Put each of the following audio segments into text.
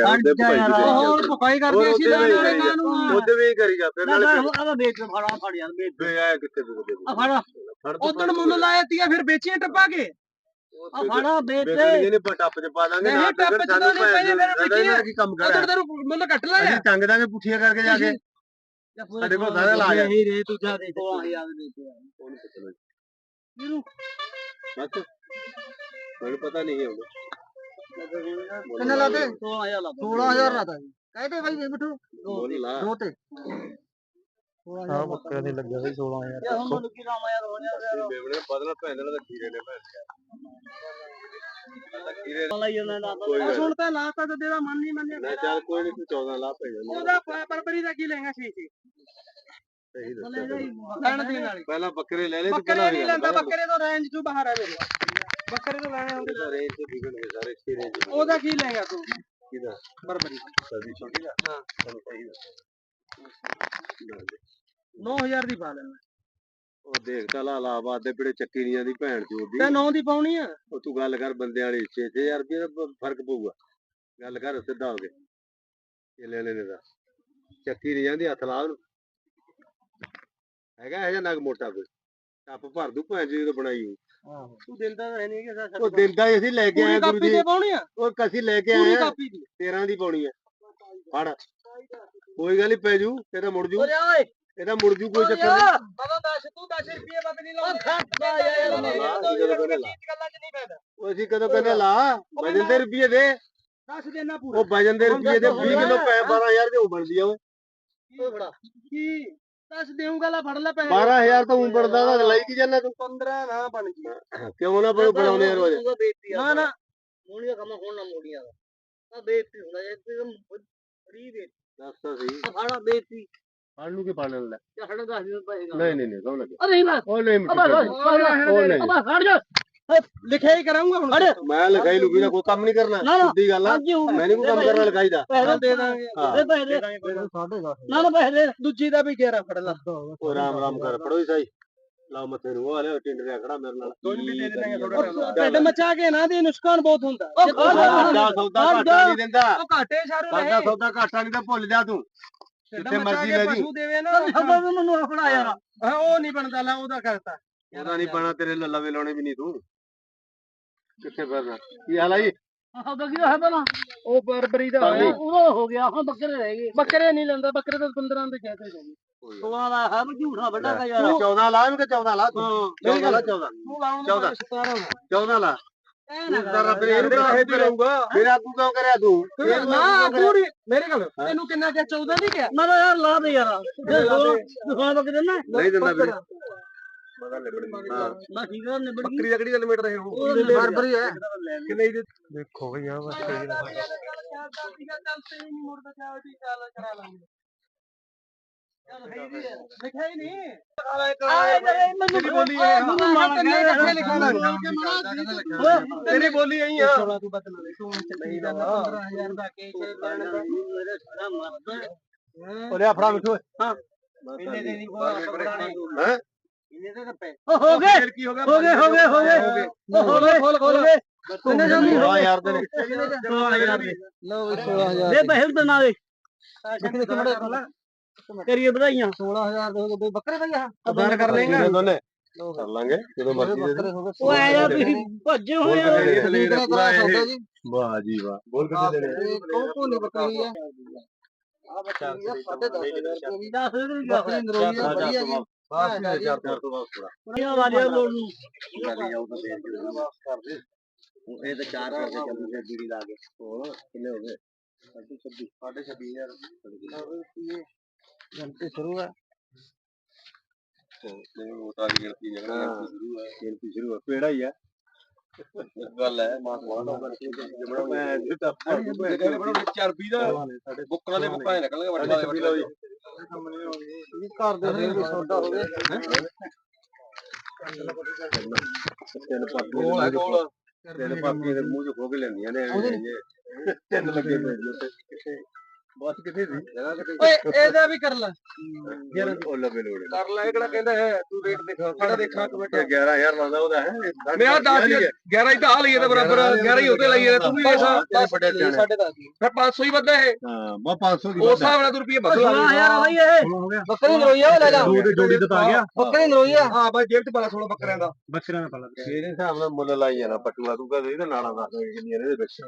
ਯਾਰ ਉਹਦੇ ਭਾਈ ਹੋਰ ਭੁਕਾਈ ਕਰਦੇ ਹੋਰ ਅਸੀਂ ਉਹਦੇ ਲੈਣ ਵਾਲੇ ਵੀ ਕਾਂ ਨੂੰ ਉਹਦੇ ਵੀ ਕਰੀ ਜਾ ਫਿਰ ਨਾਲੇ ਆਦਾ ਵੇਚ ਫੜਾ ਫੜ ਯਾਰ ਵੇਚ ਵੇ ਕਿੱਥੇ ਤੂੰ ਦੇ ਆ ਫੜ। ਤੂੰ ਉਦੋਂ ਮੁੱਲ ਲਾਇਆ ਤੀਆ ਫਿਰ ਵੇਚੀਆਂ ਟੱਪਾ ਕੇ। ਆ ਫੜਾ ਵੇਚ। ਬੇਕਰ ਇਹਨੇ ਟੱਪ ਚ ਪਾ ਦਾਂਗੇ ਨਹੀਂ, ਟੱਪ ਚ ਤਾਂ ਨਹੀਂ ਪਏ, ਮੇਰੇ ਬੱਚੇ ਕੀ ਕੰਮ ਕਰ ਉਦੋਂ ਤੈਨੂੰ ਮੁੱਲ ਕੱਟ ਅਸੀਂ ਟੰਗ ਦਾਂਗੇ ਪੁੱਠੀਆਂ ਕਰਕੇ ਜਾ ਕੇ। ਸਾਡੇ ਕੋਲ ਸਾਰਾ ਇਲਾਜ ਹੈ। ਨਹੀਂ ਰੇ ਤੂੰ ਜਾ ਦੇ 16000 ਦੇ ਦੇ ਉਹਨੂੰ ਪੁੱਛਣਾ ਮੈਨੂੰ ਪਤਾ ਨਹੀਂ ਹੈ ਉਹ ਕਿੰਨੇ ਲਾਤੇ? 16000 ਲਾ 16000 ਲਾਤਾ ਜੀ। ਕਹਦੇ ਬਾਈ ਮਿੱਠੂ ਬੋਲ ਲਾ। ਦੋ ਤੇ। ਹਾਂ ਬੱਕਰੇ ਦੇ ਲੱਗਿਆ ਸੀ 16000 ਯਾਰ ਹੁਣ ਮੈਨੂੰ ਕੀ ਨਾਮ ਯਾਰ ਹੋ ਜਾ ਬੇਵੜੇ ਬਦਲਾ ਭੈਣ ਨਾਲ ਤਾਂ ਖੀਰੇ ਨੇ ਭੈਣ ਦਾ ਖੀਰੇ ਲਈ ਉਹਨਾਂ ਦਾ ਕੋਈ ਗੱਲ ਹੁਣ ਤਾਂ ਲਾਤਾ ਤੇ ਤੇਰਾ ਮਨ ਨਹੀਂ ਮੰਨਿਆ ਨਾ ਚੱਲ ਕੋਈ ਨਹੀਂ ਤੂੰ 14 ਲਾ ਪੈ ਜਾਂਦਾ ਉਹਦਾ ਪਰਪਰੀ ਦਾ ਕੀ ਲੈਂਗਾ ਸੀ ਸੀ ਸਹੀ ਦੱਸਿਆ ਲੈਣ। ਪਹਿਲਾਂ ਬੱਕਰੇ ਲੈ ਲੈ ਤੂੰ ਬੱਕਰੇ ਨਹੀਂ ਲੈਂਦਾ ਬੱਕਰੇ ਤੋਂ ਰੇਂਜ ਤੋਂ ਬਾਹਰ ਆ ਮੇਰੇ ਬੱਕਰੇ ਤੋਂ ਲੈਣੇ ਹੁੰਦੇ ਦਾ ਰੇਂਜ ਤੇ ਗਏ ਸਾਰੇ ਖੀਰੇ ਚ ਉਹਦਾ ਕੀ ਲੈਂਗਾ ਤੂੰ? ਕਿਹਦਾ? ਬਰਬਰੀ। ਸਦੀ ਛੋਟੀ ਦਾ ਹਾਂ। ਸਹੀ ਦੱਸਿਆ 9000 ਦੀ ਪਾ ਲੈਣਾ ਉਹ ਦੇਖ ਤਾਂ ਲਾ ਲਾਬਾਦ ਦੇ ਪਿੜੇ ਚੱਕੀਰੀਆਂ ਦੀ ਭੈਣ ਚੋਦੀ ਤੇ 9 ਦੀ ਪਾਉਣੀ ਆ? ਉਹ ਤੂੰ ਗੱਲ ਕਰ ਬੰਦਿਆਂ ਵਾਲੀ 6000 ਰੁਪਏ ਦਾ ਫ਼ਰਕ ਪਊਗਾ। ਗੱਲ ਕਰ ਸਿੱਧਾ ਹੋ ਕੇ। ਇਹ ਲੈ ਲੈਣੇ ਦਾ ਚੱਕੀ ਨਹੀਂ ਜਾਂਦੀ ਹੱਥ ਲਾ ਉਹਨੂੰ। ਹੈਗਾ ਇਹ ਜਿਹਾ ਨਗ ਮੋਟਾ ਕੋਈ? ਟੱਪ ਭਰ ਦੂ ਭੈਣ ਜੀ ਜਦੋਂ ਬਣਾਈ ਹੋਈ। ਤੂੰ ਦਿੰਦਾ ਤਾਂ ਹੈ ਨਹੀਂ ਕਿ ਉਹ ਦਿੰਦਾ ਹੀ ਅਸੀਂ ਲੈ ਕੇ ਪੂਰੀ ਆਏ ਗੁਰੂ ਕਾਪੀ ਜੀ। ਤੇ ਪਾਉਣੀ ਆ? ਉਹ ਕਸੀ ਲੈ ਕੇ ਪੂਰੀ ਆਏ ਆ। ਕਾਪੀ ਦੀ। 13 ਦੀ ਪਾਉਣੀ ਹੈ ਫੜ। ਕੋਈ ਗੱਲ ਨਹੀਂ ਪੈ ਜੂ। ਇਹਦਾ ਮੁੜ ਜੂ। ਓਏ ਇਹਦਾ ਮੁੜ ਜੂ ਕੋਈ ਚੱਕਰ ਨਹੀਂ ਬਾਬਾ 10 ਤੂੰ 10 ਰੁਪਏ ਵੱਧ ਨਹੀਂ ਲਾਉਂਦਾ। ਖੱਟਾ ਯਾਰ। ਗੱਲਾਂ 'ਚ ਨਹੀਂ ਫਾਇਦਾ? ਉਹ ਅਸੀਂ ਕਦੋਂ ਕਹਿੰਦੇ ਲਾ? ਵਜਨ ਦੇ ਰੁਪਏ ਦੇ। 10 ਦੇਣਾ ਪੂਰਾ। ਉਹ ਵਜਨ ਦੇ ਰੁਪਏ ਦੇ। 20 ਕਿਲੋ ਪੈ 12000 ਦੇ ਉਹ ਬਣਦੀ ਆ ਉਹ। ਓਏ ਫੜਾ ਕੀ? 10 ਦੇਊਂਗਾ ਲਾ ਫੜ ਲੈ ਪੈਸੇ। 12000 ਤਾਂ ਉਂ ਬਣਦਾ ਤਾਂ ਲਈ ਕੀ ਜਾਂਦਾ ਤੂੰ? 15 ਨਾ ਬਣ ਗਈ ਕਿਉਂ ਨਾ ਯਾਰ ਰੋਜ਼? ਬੇਇੱਜ਼ਤੀ ਨਾ ਨਾ ਮੋੜੀਆਂ ਕੰਮ ਹੋਣ ਨਾ ਮੋੜੀਆਂ ਦਾ। ਆ ਬੇਇੱਜ਼ਤੀ ਹੁੰਦਾ ਇਹ ਤੇ ਫਰੀ ਦੇ। ਦੱਸ ਤਾਂ ਸਹੀ। ਫੜਾ ਬੇਇੱਜ਼ਤੀ। ਫੜ ਨੂੰ ਕੀ ਪਾਣ ਲੈ। ਤੇ ਸਾਡਾ 10 ਦਿਨ ਪਏਗਾ ਨਹੀਂ ਨਹੀਂ ਨਹੀਂ ਕਹੋ ਲੱਗੇ ਅਰੇ ਬਸ ਉਹ ਨਹੀਂ ਅਬਾ ਮਿੱਟੀ ਉਹ ਨਹੀਂ ਹਟ ਜਾ। ਲਿਖਿਆ ਹੀ ਕਰਾਂਗਾ ਹੁਣ। ਅਰੇ ਮੈਂ ਲਿਖਾਈ ਲੁਕੀ ਦਾ ਕੋਈ ਕੰਮ ਨਹੀਂ ਕਰਨਾ ਨਾ, ਨਾ। ਸਿੱਧੀ ਗੱਲ ਆ। ਮੈਂ ਨਹੀਂ ਕੋਈ ਕੰਮ ਕਰਨਾ ਲਿਖਾਈ ਦਾ। ਪੈਸੇ ਦੇ ਦਾਂਗੇ ਹਾਂ। ਦੇ। ਪੈਸੇ। ਦੇ ਨਾ ਨਾ ਪੈਸੇ ਦੇ ਦੂਜੀ ਦਾ ਵੀ 11 ਫੜ ਲਾ। ਉਹ ਰਾਮ ਰਾਮ ਕਰ ਫੜੋ ਹੀ ਸਹੀ ਲਾਓ ਮੱਥੇ ਨੂੰ ਉਹ ਟਿੰਡ ਰਿਆ ਖੜਾ ਮੇਰੇ ਨਾਲ। ਦੋਨ ਵੀ ਦੇ ਦੇਣਗੇ ਥੋੜਾ ਢਿੱਡ ਮਚਾ ਕੇ ਨਾ ਦੇ ਨੁਕਸਾਨ ਬਹੁਤ ਹੁੰਦਾ। ਉਹ ਖਾ। ਸਾਡਾ ਸੌਦਾ ਘਾਟਾ ਨਹੀਂ ਦਿੰਦਾ। ਉਹ ਘਾਟੇ ਸ਼ਾਰੂ ਸਾਡਾ ਰਹੇ ਸੌਦਾ ਘਾਟਾ ਨਹੀਂ ਤਾਂ ਭੁੱਲ ਜਾ ਤੂੰ। ਜਿੱਥੇ ਮਰਜ਼ੀ ਲੈ ਜੀ। ਪਸ਼ੂ ਦੇਵੇ ਨਾ ਮੈਨੂੰ ਫੜਾ ਯਾਰ ਹਾਂ ਉਹ ਨਹੀਂ ਬਣਦਾ ਲੈ ਉਹਦਾ ਕਰਤਾ। ਉਹਦਾ ਨਹੀਂ ਪਾਣਾ ਤੇਰੇ ਲਵੇ ਲਾਉਣੇ ਵੀ ਨਹੀਂ ਤੂੰ। ਕਿੱਥੇ ਫਿਰਦਾ ਕੀ ਹਾਲ ਆ ਜੀ? ਸੌਦਾ ਕੀ ਹੈ ਪਹਿਲਾਂ ਉਹ ਬਰਬਰੀ ਦਾ ਹਾਂਜੀ। ਹੋਇਆ ਉਹ ਹੋ ਗਿਆ ਹੁਣ ਬੱਕਰੇ ਰਹਿ ਗਏ। ਬੱਕਰੇ ਨਹੀਂ ਲੈਂਦਾ ਬੱਕਰੇ ਤਾਂ 15 ਦੇ ਕਹਤੇ ਜਾਗੇ ਸੋਲਾਂ ਦਾ ਹੈ ਵੀ ਝੂਠਾ ਵੱਡਾ ਕਾ ਯਾਰ 14 ਲਾ ਕਿ 14 ਲਾ ਤੂੰ। 14 ਲਾ 14 ਤੂੰ ਲਾਉਣਾ 14 17 14 ਲਾ। ਨਾ ਤੂੰ ਰੱਬ ਨੇ ਇਹਨੂੰ ਦੇ ਰਹੂਗਾ ਫਿਰ ਆਗੂ ਕਿਉਂ ਕਰਿਆ ਤੂੰ? ਨਾ ਪੂਰੀ ਮੇਰੇ ਕੋਲ ਤੈਨੂੰ ਕਿੰਨਾ ਕਿਹਾ 14 ਨਹੀਂ ਕਿਹਾ? ਮੈਂ ਤਾਂ ਯਾਰ ਲਾ ਦੇ ਯਾਰ। ਦੁਕਾਨ ਤੋਂ ਕਿਤੇ ਨਾ। ਨਹੀਂ ਦਿੰਦਾ ਵੀਰੇ। ਮਗਾ ਲੱਭਣੀ ਹਾਂ। ਨਾ ਠੀਕ ਹੈ ਨਿਬੜ ਗਈ। ਬੱਕਰੀ ਦਾ ਕਿਹੜੀ ਕਿਲੋਮੀਟਰ ਹੈ? ਉਹ ਨਿਬੜ ਬਰਬਰੀ ਹੈ। ਕਿੰਨੇ ਦੀ? ਦੇਖੋ ਭਈਆ ਬਸ ਮੁੜਦਾ ਚਾਹ ਦੀ ਚਾਲ ਕਰਾ ਲਾਂਗੇ। ਲਿਖਿਆ ਹੀ ਨਹੀਂ। ਆਏ ਜਰੇ ਮੈਨੂੰ ਬੋਲੀ ਹੈ ਮੈਨੂੰ ਮਾਰ ਤੈਨੂੰ ਕਿੱਥੇ ਲਿਖਿਆ ਲੱਗਾ ਤੇਰੀ ਬੋਲੀ ਆਈ ਆ। ਤੂੰ ਬਦਲ ਦੇ ਤੂੰ ਨਹੀਂ ਦਾ 15000 ਦਾ ਕੇਸ ਲੈਣ ਦਾ। ਮੇਰੇ ਸਾਰਾ ਮਰਦਾ ਉਹਦੇ ਆਪਣਾ ਮਿੱਠੂ। ਇੰਨੇ ਦੇ ਨਹੀਂ ਹੋਇਆ ਹੈ? ਇੰਨੇ ਦੇ ਤਾਂ ਪੈ ਹੋ ਗਏ ਕੀ ਹੋ ਗਿਆ ਹੋ ਗਏ ਹੋ ਗਏ ਹੋ ਗਏ ਹੋ ਗਏ ਖੋਲ ਖੋਲ ਕਿੰਨੇ ਜਾਂਦੀ ਹੋ ਹਾਂ ਯਾਰ ਦੇ ਨੇ 16000 ਦੇ ਲਓ 16000 ਦੇ ਪੈਸੇ ਤੇ ਨਾ ਦੇ ਕਰੀਏ ਵਧਾਈਆਂ 16000 ਦੇ ਹੋ ਗਏ ਬੱਕਰੇ ਦਾ ਯਾ ਅਦਾਰ ਕਰ ਲੇਗਾ ਦੋਨੇ ਕਰ ਲਾਂਗੇ ਜਦੋਂ ਮਰਜ਼ੀ ਦੇ ਦੇ ਹੋ ਗਏ ਉਹ ਆ ਯਾਰ ਤੁਸੀਂ ਭੱਜੇ ਹੋਏ ਆ ਵਾਹ ਜੀ ਵਾਹ ਬੋਲ ਕਿੱਥੇ ਦੇਣੇ ਕੌਣ ਕੌਣ ਬੱਕਰੀ ਹੈ ਆ ਬੱਕਰੀ ਆ 10500 ਰੁਪਏ ਦੀ ਬੱਕਰੀ ਨਰੋਈ ਆ ਵਧੀਆ ਜੀ ਬਾਸ ਨੇ ਚਾਰ ਚਾਰ ਤੋਂ ਬਾਅਦ ਥੋੜਾ ਇਹ ਵਾਲਿਆ ਲੋੜ ਨੂੰ ਇਹ ਤਾਂ ਚਾਰ ਹਜ਼ਾਰ ਦੇ ਚੱਲੂ ਤੇ ਦੀਦੀ ਲਾ ਕੇ। ਹੋਰ ਕਿੰਨੇ ਹੋ ਗਏ? ਸਾਢੇ 26 ਸਾਢੇ 26000 ਜੰਤੇ ਸ਼ੁਰੂ ਹੈ। ਨਹੀਂ ਉਹ ਤਾਂ ਗਿਣਤੀ ਜਗਣਾ ਸ਼ੁਰੂ ਗਿਣਤੀ ਸ਼ੁਰੂ ਹੈ। ਪੇੜਾ ਹੀ ਹੈ? ਗੱਲ ਹੈ ਮਾਸ ਵਾਲਾ ਜਮਣਾ ਮੈਂ ਜਿੱਤਾ ਚਰਬੀ ਦਾ ਬੁੱਕਰਾਂ ਦੇ ਬੁੱਕਾਂ ਦੇ ਨਿਕਲਣਗੇ ਵੱਡਾ ਦੇ। ਵੱਡਾ ਇਹ ਘਰ ਦੇ ਨੇ ਸੌਦਾ ਹੋ ਗਿਆ। ਤਿੰਨ ਪਾਪੀਆਂ ਦੇ ਕੋਲ ਤਿੰਨ ਪਾਪੀਆਂ ਦੇ ਮੂੰਹ ਚ ਖੋ ਕੇ ਲੈਂਦੀਆਂ ਨੇ ਤਿੰਨ ਲੱਗੇ ਪਏ ਨੇ ਬਸ ਕਿੱਥੇ ਸੀ ਜਗ੍ਹਾ ਕਿੱਥੇ ਓਏ ਇਹਦਾ ਵੀ ਕਰ ਲੈ। ਯਾਰ ਉਹ ਲਵੇ ਲੋੜੇ ਕਰ ਲੈ ਇਹ ਕਿਹੜਾ ਕਹਿੰਦਾ ਹੈ ਤੂੰ ਰੇਟ ਦੇਖਾ ਕਿਹੜਾ ਦੇਖਾ ਕਮੈਂਟ 11000 ਲਾਉਂਦਾ ਉਹਦਾ ਹੈ? ਮੈਂ ਆ 10 11 ਹੀ। ਤਾਂ ਆ ਲਈਏ ਤਾਂ ਬਰਾਬਰ 11 ਹੀ ਉਹਤੇ ਲਈਏ ਤੂੰ ਵੀ ਐਸਾ ਤੇਰੇ ਵੱਡੇ ਸਿਆਣੇ। ਸਾਡੇ 10 ਫਿਰ 500 ਹੀ ਵੱਧਾ ਇਹ। ਹਾਂ ਮੈਂ 500 ਦੀ ਉਸ ਹਿਸਾਬ ਨਾਲ ਤੂੰ ਰੁਪਏ ਬਦਲ ਲਾ। ਬਈ ਇਹ। ਬੱਕਰੀ ਨਰੋਈਆ ਲੈ ਜਾ। ਦੋ ਦੇ ਜੋੜੀ ਤਾਂ ਗਿਆ। ਬੱਕਰੀ ਨਰੋਈਆ ਹਾਂ ਬਾਈ ਜੇਬ ਚ ਪਾ 16 ਬੱਕਰਿਆਂ ਦਾ। ਬੱਕਰਿਆਂ ਦਾ ਪਲਾ ਮੇਰੇ ਹਿਸਾਬ ਨਾਲ ਮੁੱਲ ਲਾਈ ਜਾਣਾ ਪਟੂਆ ਤੂੰ ਕਹਦੇ ਇਹਦਾ ਨਾੜਾ ਦੱਸ ਦੇ ਕਿੰਨੀਆਂ ਇਹਦੇ ਵਿੱਚ।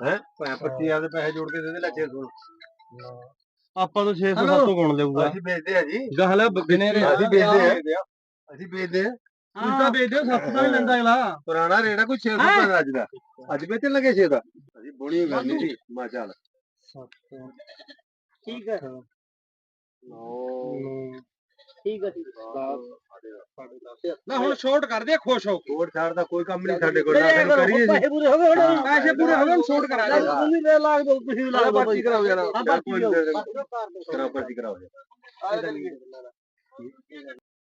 ਹੈ? 25000 ਦੇ ਪੈਸੇ ਜੋੜ ਕੇ ਦੇ ਦੇ ਲੱਗੇ ਸੁਣ ਆਪਾਂ ਤੋਂ 600 700 ਗੁਣ ਦੇਊਗਾ? ਅਸੀਂ ਵੇਚਦੇ ਆ ਜੀ। ਗਹਲਾ ਬਿਨੇ ਅਸੀਂ ਵੇਚਦੇ ਆ। ਅਸੀਂ ਵੇਚਦੇ ਆ। ਤੂੰ ਤਾਂ ਵੇਚ ਦਿਓ 700 ਦਾ ਹੀ ਲੈਂਦਾ ਅਗਲਾ। ਪੁਰਾਣਾ ਰੇਟ ਆ ਕੋਈ 600 ਰੁਪਏ ਦਾ ਅੱਜ ਦਾ। ਅੱਜ ਵੇਚਣ ਲੱਗੇ 6 ਦਾ ਅਸੀਂ ਬੋਣੀ ਗੱਲ ਨਹੀਂ ਸੀ ਮਾ ਚੱਲ। ਠੀਕ ਹੈ। ਠੀਕ ਹੈ ਨਾ ਹੁਣ ਸ਼ਾਰਟ ਕਰ ਦੇ ਖੁਸ਼ ਹੋ ਕੇ। ਕੋਟ ਛਾੜ ਦਾ ਕੋਈ ਕੰਮ ਨਹੀਂ ਸਾਡੇ ਕੋਲ ਨਾ ਸਾਨੂੰ ਕਰੀਏ ਜੀ। ਪੈਸੇ ਪੂਰੇ ਹੋ ਗਏ ਹੁਣ। ਪੈਸੇ ਪੂਰੇ ਹੋ ਗਏ ਹੁਣ ਸ਼ਾਰਟ ਕਰਾ ਦੇ। ਤੂੰ ਵੀ ਲਾਗ ਦੋ ਤੁਸੀਂ ਵੀ ਲਾਗ ਦੋ ਬਾਕੀ ਕਰਾਓ ਯਾਰ। ਹਾਂ ਕਰਾਓ ਪਰਚੀ ਕਰਾਓ। ਆ